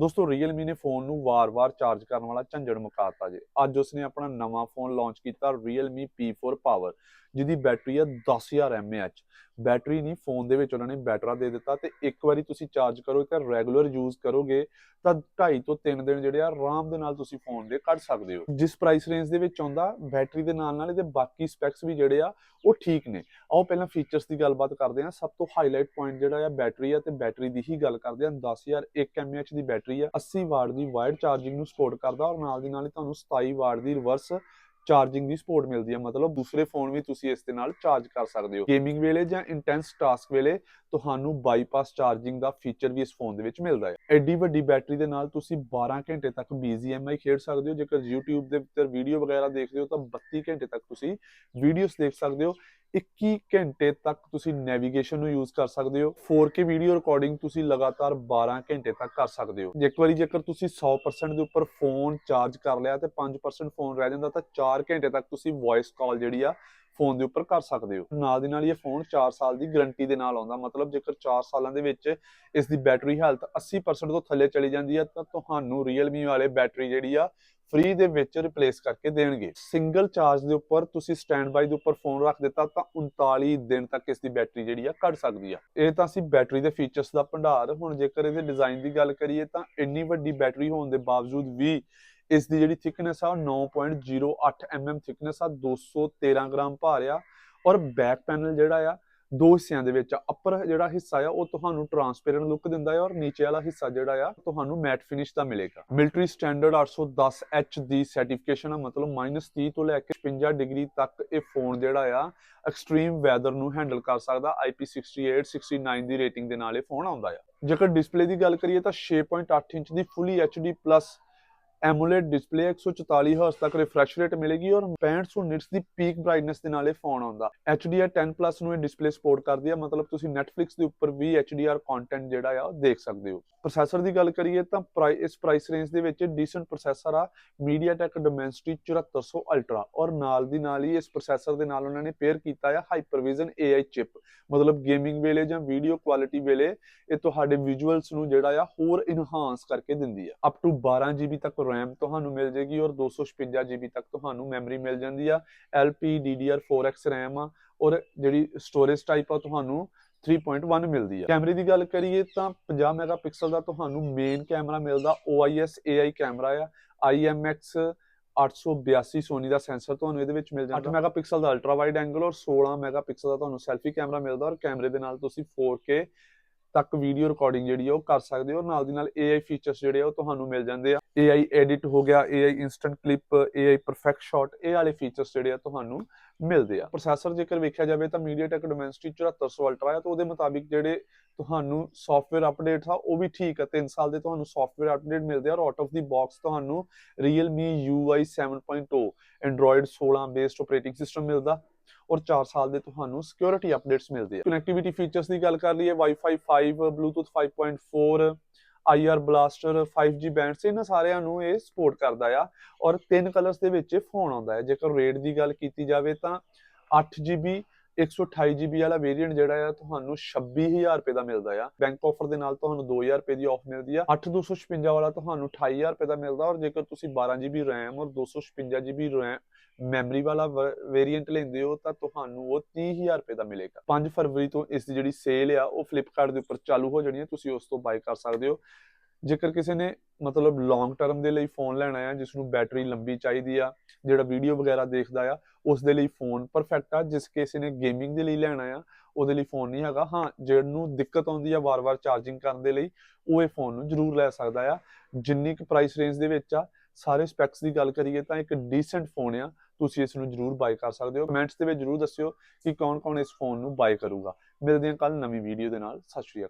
ਦੋਸਤੋ, Realme ਨੇ phone ਨੂੰ ਵਾਰ-ਵਾਰ ਚਾਰਜ ਕਰਨ ਵਾਲਾ ਝੰਜੜ ਮੁਕਾਤਾ ਜੇ। ਅੱਜ ਉਸਨੇ ਆਪਣਾ ਨਵਾਂ ਫੋਨ ਲਾਂਚ ਕੀਤਾ Realme P4 Power ਜਿਹਦੀ ਬੈਟਰੀ ਆ 10000 mAh ਬੈਟਰੀ ਨਹੀਂ, ਫੋਨ ਦੇ ਵਿੱਚ ਉਹਨਾਂ ਨੇ ਬੈਟਰਾ ਦੇ ਦਿੱਤਾ ਤੇ ਇੱਕ ਵਾਰੀ ਤੁਸੀਂ ਚਾਰਜ ਕਰੋ ਤਾਂ ਰੈਗੂਲਰ ਯੂਜ਼ ਕਰੋਗੇ, ਤਾਂ 2.5 ਤੋਂ 3 ਦਿਨ ਜਿਹੜੇ ਆ ਆਰਾਮ ਦੇ ਨਾਲ ਤੁਸੀਂ ਫੋਨ ਦੇ ਕੱਢ ਸਕਦੇ ਹੋ। ਜਿਸ ਪ੍ਰਾਈਸ ਰੇਂਜ ਦੇ ਵਿੱਚ ਆਉਂਦਾ, ਬੈਟਰੀ ਦੇ ਨਾਲ ਨਾਲ ਇਹਦੇ ਬਾਕੀ ਸਪੈਕਸ ਵੀ ਜਿਹੜੇ ਆ, ਉਹ ਠੀਕ ਨੇ। ਆਓ ਪਹਿਲਾਂ ਫੀਚਰਸ ਦੀ ਗੱਲਬਾਤ ਕਰਦੇ ਹਾਂ। ਸਭ ਤੋਂ ਹਾਈਲਾਈਟ ਪੁਆਇੰਟ ਜਿਹੜਾ ਆ ਬੈਟਰੀ ਆ ਤੇ ਬੈਟਰੀ ਦੀ ਹੀ ਗੱਲ ਕਰਦੇ ਹਾਂ। 10001 mAh ਦੀ ਬੈਟਰੀ ਆ 80 ਵਾਟ ਦੀ ਵਾਇਰਡ ਚਾਰਜਿੰਗ ਨੂੰ ਸਪੋਰਟ ਕਰਦਾ ਔਰ ਨਾਲ ਦੀ ਨਾਲ ਹੀ ਤੁਹਾਨੂੰ 27 ਵਾਟ ਦੀ ਰਿਵਰਸ ਚਾਰਜਿੰਗ ਦੀ ਸਪੋਰਟ ਮਿਲਦੀ ਹੈ ਮਤਲਬ ਦੂਸਰੇ ਫੋਨ ਵੀ ਤੁਸੀਂ ਇਸ ਦੇ ਨਾਲ ਚਾਰਜ ਕਰ ਸਕਦੇ ਹੋ। ਗੇਮਿੰਗ ਵੇਲੇ ਜਾਂ ਇੰਟੈਂਸ ਟਾਸਕ ਵੇਲੇ ਤੁਹਾਨੂੰ ਬਾਈਪਾਸ ਚਾਰਜਿੰਗ ਦਾ ਫੀਚਰ ਵੀ ਇਸ ਫੋਨ ਦੇ ਵਿੱਚ ਮਿਲਦਾ ਹੈ। ਐਡੀ ਵੱਡੀ ਬੈਟਰੀ ਦੇ ਨਾਲ ਤੁਸੀਂ 12 ਘੰਟੇ ਤੱਕ BGMI ਖੇਡ ਸਕਦੇ ਹੋ। ਜੇਕਰ YouTube ਦੇ ਉੱਤੇ ਵੀਡੀਓ ਵਗੈਰਾ ਦੇਖਦੇ ਹੋ ਤਾਂ 32 ਘੰਟੇ ਤੱਕ ਤੁਸੀਂ ਵੀਡੀਓਜ਼ ਦੇਖ ਸਕਦੇ ਹੋ। 21 ਘੰਟੇ ਤੱਕ ਤੁਸੀਂ ਨੈਵੀਗੇਸ਼ਨ ਨੂੰ ਯੂਜ਼ ਕਰ ਸਕਦੇ ਹੋ। 4K ਵੀਡੀਓ ਰਿਕਾਰਡਿੰਗ ਤੁਸੀਂ ਲਗਾਤਾਰ 12 ਘੰਟੇ ਤੱਕ ਕਰ ਸਕਦੇ ਹੋ। ਇੱਕ ਵਾਰੀ ਜੇਕਰ ਤੁਸੀਂ 100% ਦੇ ਉੱਪਰ ਫੋਨ ਚਾਰਜ ਕਰ ਲਿਆ ਤੇ 5% ਫੋਨ ਰਹਿ ਜਾਂਦਾ ਤਾਂ 4 ਘੰਟੇ ਤੱਕ ਤੁਸੀਂ ਵੌਇਸ ਕਾਲ ਜਿਹੜੀ ਆ ਫੋਨ ਦੇ ਉੱਪਰ ਕਰ ਸਕਦੇ ਹੋ। ਨਾਲ ਦੀ ਨਾਲ ਇਹ ਫੋਨ 4 ਸਾਲ ਦੀ ਗਾਰੰਟੀ ਦੇ ਨਾਲ ਆਉਂਦਾ। ਮਤਲਬ ਜੇਕਰ 4 ਸਾਲਾਂ ਦੇ ਵਿੱਚ ਇਸ ਦੀ ਬੈਟਰੀ ਹੈਲਥ 80% ਤੋਂ ਥੱਲੇ ਚਲੀ ਜਾਂਦੀ ਹੈ ਤਾਂ ਤੁਹਾਨੂੰ Realme ਵਾਲੇ ਬੈਟਰੀ ਜਿਹੜੀ ਆ ਫ੍ਰੀ ਦੇ ਵਿੱਚ ਰਿਪਲੇਸ ਕਰਕੇ ਦੇਣਗੇ। ਸਿੰਗਲ ਚਾਰਜ ਦੇ ਉੱਪਰ ਤੁਸੀਂ ਸਟੈਂਡ ਬਾਈ ਦੇ ਉੱਪਰ ਫੋਨ ਰੱਖ ਦਿੱਤਾ, ਤਾਂ 39 ਦਿਨ ਤੱਕ ਇਸ ਦੀ ਬੈਟਰੀ ਜਿਹੜੀ ਆ ਕੱਢ ਸਕਦੀ ਆ। ਇਹ ਤਾਂ ਅਸੀਂ ਬੈਟਰੀ ਦੇ ਫੀਚਰਸ ਦਾ ਭੰਡਾਰ। ਹੁਣ ਜੇਕਰ ਇਹਦੇ ਡਿਜ਼ਾਈਨ ਦੀ ਗੱਲ ਕਰੀਏ, ਤਾਂ ਇੰਨੀ ਵੱਡੀ ਬੈਟਰੀ ਹੋਣ ਦੇ ਬਾਵਜੂਦ ਵੀ ਇਸ ਦੀ ਜਿਹੜੀ ਥਿਕਨੈਸ ਆ ਉਹ 9.08 mm ਥਿਕਨੈਸ ਆ 213 ਗ੍ਰਾਮ ਭਾਰ ਆ। ਔਰ ਬੈਕ ਪੈਨਲ ਜਿਹੜਾ ਆ, ਦੋ ਹਿੱਸਿਆਂ ਦੇ ਵਿੱਚ ਅਪਰ ਜਿਹੜਾ ਹਿੱਸਾ ਆ, ਉਹ ਤੁਹਾਨੂੰ ਟਰਾਂਸਪੇਰੈਂਟ ਲੁੱਕ ਦਿੰਦਾ ਹੈ ਔਰ ਨੀਚੇ ਵਾਲਾ ਹਿੱਸਾ ਜਿਹੜਾ ਆ, ਤੁਹਾਨੂੰ ਮੈਟ ਫਿਨਿਸ਼ ਦਾ ਮਿਲੇਗਾ। ਮਿਲਟਰੀ ਸਟੈਂਡਰਡ 810 H ਦੀ ਸਰਟੀਫਿਕੇਸ਼ਨ ਆ, ਮਤਲਬ -30 ਤੋਂ ਲੈ ਕੇ 55 ਡਿਗਰੀ ਤੱਕ ਇਹ ਫੋਨ ਜਿਹੜਾ ਆ ਐਕਸਟ੍ਰੀਮ ਵੈਦਰ ਨੂੰ ਹੈਂਡਲ ਕਰ ਸਕਦਾ। IP68 69 ਦੀ ਰੇਟਿੰਗ ਦੇ ਨਾਲ ਇਹ ਫੋਨ ਆਉਂਦਾ ਆ। ਜੇਕਰ ਡਿਸਪਲੇ ਦੀ ਗੱਲ ਕਰੀਏ ਤਾਂ 6.8 ਇੰਚ ਦੀ fully HD plus display 144 hertz ਤੱਕ ਰਿਫਰੈਸ਼ ਰੇਟ ਮਿਲੇਗੀ ਔਰ 6500 ਨਿਟਸ ਦੀ ਪੀਕ ਬ੍ਰਾਈਟਨੈਸ ਦੇ ਨਾਲ ਇਹ ਫੋਨ ਆਉਂਦਾ HDR 10 ਪਲੱਸ ਨੂੰ ਇਹ ਡਿਸਪਲੇ ਸਪੋਰਟ ਕਰਦੀ ਹੈ ਮਤਲਬ ਤੁਸੀਂ Netflix ਦੇ ਉੱਪਰ ਵੀ HDR ਕੰਟੈਂਟ ਜਿਹੜਾ ਆ ਉਹ ਦੇਖ ਸਕਦੇ ਹੋ। ਪ੍ਰੋਸੈਸਰ ਦੀ ਗੱਲ ਕਰੀਏ ਤਾਂ ਇਸ ਪ੍ਰਾਈਸ ਰੇਂਜ ਦੇ ਵਿੱਚ ਡੀਸੈਂਟ ਪ੍ਰੋਸੈਸਰ ਆ, MediaTek Dimensity 7400 Ultra ਔਰ ਨਾਲ ਦੀ ਨਾਲ ਹੀ ਇਸ ਪ੍ਰੋਸੈਸਰ ਦੇ ਨਾਲ ਉਹਨਾਂ ਨੇ ਪੇਅਰ ਕੀਤਾ ਆ Hypervision AI ਚਿਪ ਮਤਲਬ ਗੇਮਿੰਗ ਵੇਲੇ ਜਾਂ ਵੀਡੀਓ ਕੁਆਲਿਟੀ ਵੇਲੇ ਇਹ ਤੁਹਾਡੇ ਵਿਜ਼ੂਅਲਸ ਨੂੰ ਜਿਹੜਾ ਆ ਹੋਰ ਇਨਹਾਂਸ ਕਰਕੇ ਦਿੰਦੀ ਆ। ਅਪ ਟੂ 12 GB ਤੱਕ RAM ਤੁਹਾਨੂੰ ਮਿਲ ਜੇਗੀ ਔਰ 256 GB ਤੱਕ ਤੁਹਾਨੂੰ ਮੈਮਰੀ ਮਿਲ ਜਾਂਦੀ ਆ। LPDDR4X RAM ਆ ਔਰ ਜਿਹੜੀ ਸਟੋਰੇਜ ਟਾਈਪ ਆ ਤੁਹਾਨੂੰ 3.1 ਮਿਲਦੀ ਹੈ ਕੈਮਰੇ ਦੀ ਗੱਲ ਕਰੀਏ ਤਾਂ 50 ਮੈਗਾਪਿਕਸਲ ਦਾ ਤੁਹਾਨੂੰ ਮੇਨ ਕੈਮਰਾ ਮਿਲਦਾ OIS AI ਕੈਮਰਾ ਆ। IMX 882 ਸੋਨੀ ਦਾ ਸੈਂਸਰ ਤੁਹਾਨੂੰ ਇਹਦੇ ਵਿੱਚ ਮਿਲ ਜਾਂਦਾ। 8 ਮੈਗਾਪਿਕਸਲ ਦਾ ਅਲਟਰਾ ਵਾਈਡ ਐਂਗਲ ਔਰ 16 ਮੈਗਾਪਿਕਸਲ ਦਾ ਤੁਹਾਨੂੰ ਸੈਲਫੀ ਕੈਮਰਾ ਮਿਲਦਾ ਔਰ ਕੈਮਰੇ ਦੇ ਨਾਲ ਤੁਸੀਂ 4K ਤੱਕ ਵੀਡੀਓ ਰਿਕਾਰਡਿੰਗ ਜਿਹੜੀ ਆ ਉਹ ਕਰ ਸਕਦੇ ਹੋ। ਨਾਲ ਦੀ ਨਾਲ AI ਫੀਚਰਸ ਜਿਹੜੇ ਆ ਉਹ ਤੁਹਾਨੂੰ ਮਿਲ ਜਾਂਦੇ ਆ। AI ਐਡਿਟ ਹੋ ਗਿਆ AI instant clip AI perfect shot ਇਹ ਵਾਲੇ ਫੀਚਰਸ ਜਿਹੜੇ ਆ ਤੁਹਾਨੂੰ ਮਿਲਦੇ ਆ। ਪ੍ਰੋਸੈਸਰ ਜੇਕਰ ਵੇਖਿਆ ਜਾਵੇ ਤਾਂ MediaTek Dimensity 7400 Ultra ਆ। ਤਾਂ ਉਹਦੇ ਮੁਤਾਬਿਕ ਜਿਹੜੇ ਤੁਹਾਨੂੰ ਸੌਫਟਵੇਅਰ ਅਪਡੇਟਸ ਆ, ਉਹ ਵੀ ਠੀਕ ਆ। 3 ਸਾਲ ਦੇ ਤੁਹਾਨੂੰ ਸੌਫਟਵੇਅਰ ਅਪਡੇਟ ਮਿਲਦੇ ਆ। ਔਰ ਆਊਟ ਆਫ ਦੀ ਬਾਕਸ ਤੁਹਾਨੂੰ Realme UI 7.0 Android 16 based operating system ਮਿਲਦਾ। ਔਰ 4 ਸਾਲ ਦੇ ਤੁਹਾਨੂੰ ਸਿਕਿਉਰਿਟੀ ਅਪਡੇਟਸ ਮਿਲਦੇ ਆ। ਕਨੈਕਟੀਵਿਟੀ ਫੀਚਰਸ ਦੀ ਗੱਲ ਕਰ ਲਈਏ, Wi-Fi 5 Bluetooth 5.4 IR blaster 5G bands ਇਹਨਾਂ ਸਾਰਿਆਂ ਨੂੰ ਇਹ ਸਪੋਰਟ ਕਰਦਾ ਆ। ਔਰ ਤਿੰਨ ਕਲਰਸ ਦੇ ਵਿੱਚ ਫੋਨ ਆਉਂਦਾ ਹੈ ਜੇਕਰ ਰੇਟ ਦੀ ਗੱਲ ਕੀਤੀ ਜਾਵੇ ਤਾਂ 8GB 128GB ਵਾਲਾ ਵੇਰੀਐਂਟ ਜਿਹੜਾ ਆ, ਤੁਹਾਨੂੰ 26000 ਰੁਪਏ ਦਾ ਮਿਲਦਾ ਆ। ਬੈਂਕ ਆਫਰ ਦੇ ਨਾਲ ਤੁਹਾਨੂੰ 2000 ਰੁਪਏ ਦੀ ਆਫ ਮਿਲਦੀ ਆ। 8256 ਵਾਲਾ ਤੁਹਾਨੂੰ 28000 ਰੁਪਏ ਦਾ ਮਿਲਦਾ। ਔਰ ਜੇਕਰ ਤੁਸੀਂ 12GB RAM ਔਰ 256GB RAM ਮੈਮਰੀ ਵਾਲਾ ਵੇਰੀਐਂਟ ਲੈਂਦੇ ਹੋ ਤਾਂ ਤੁਹਾਨੂੰ ਉਹ 30000 ਰੁਪਏ ਦਾ ਮਿਲੇਗਾ। 5 ਫਰਵਰੀ ਤੋਂ ਇਸ ਦੀ ਜਿਹੜੀ ਸੇਲ ਆ, ਉਹ ਫਲਿੱਪਕਾਰਟ ਦੇ ਉੱਪਰ ਚਾਲੂ ਹੋ ਜਾਣੀ ਹੈ, ਤੁਸੀਂ ਉਸ ਤੋਂ ਬਾਈ ਕਰ ਸਕਦੇ ਹੋ। ਜੇਕਰ ਕਿਸੇ ਨੇ ਮਤਲਬ ਲੌਂਗ ਟਰਮ ਦੇ ਲਈ ਫੋਨ ਲੈਣਾ ਆ, ਜਿਸ ਨੂੰ ਬੈਟਰੀ ਲੰਬੀ ਚਾਹੀਦੀ ਆ, ਜਿਹੜਾ ਵੀਡੀਓ ਵਗੈਰਾ ਦੇਖਦਾ ਆ, ਉਸ ਦੇ ਲਈ ਫੋਨ ਪਰਫੈਕਟ ਆ। ਜਿਸ ਕਿਸੇ ਨੇ ਗੇਮਿੰਗ ਦੇ ਲਈ ਲੈਣਾ ਆ, ਉਹਦੇ ਲਈ ਫੋਨ ਨਹੀਂ ਹੈਗਾ। ਹਾਂ, ਜਿਹਨੂੰ ਦਿੱਕਤ ਆਉਂਦੀ ਆ ਵਾਰ-ਵਾਰ ਚਾਰਜਿੰਗ ਕਰਨ ਦੇ ਲਈ, ਉਹ ਇਹ ਫੋਨ ਨੂੰ ਜ਼ਰੂਰ ਲੈ ਸਕਦਾ ਆ। ਜਿੰਨੀ ਕੁ ਪ੍ਰਾਈਸ ਰੇਂਜ ਦੇ ਵਿੱਚ ਆ ਸਾਰੇ ਸਪੈਕਸ ਦੀ ਗੱਲ ਕਰੀਏ ਤਾਂ ਇੱਕ ਡੀਸੈਂਟ ਫੋਨ ਆ। ਤੁਸੀਂ ਇਸ ਨੂੰ ਜਰੂਰ ਬਾਈ ਕਰ ਸਕਦੇ ਹੋ। ਕਮੈਂਟਸ ਦੇ ਵਿੱਚ ਜਰੂਰ ਦੱਸਿਓ ਕਿ ਕੌਣ-ਕੌਣ ਇਸ ਫੋਨ ਨੂੰ ਬਾਈ ਕਰੂਗਾ। ਮਿਲਦੇ ਹਾਂ ਕੱਲ ਨਵੀਂ ਵੀਡੀਓ ਦੇ ਨਾਲ। ਸਤਿ ਸ਼੍ਰੀ ਅਕਾਲ।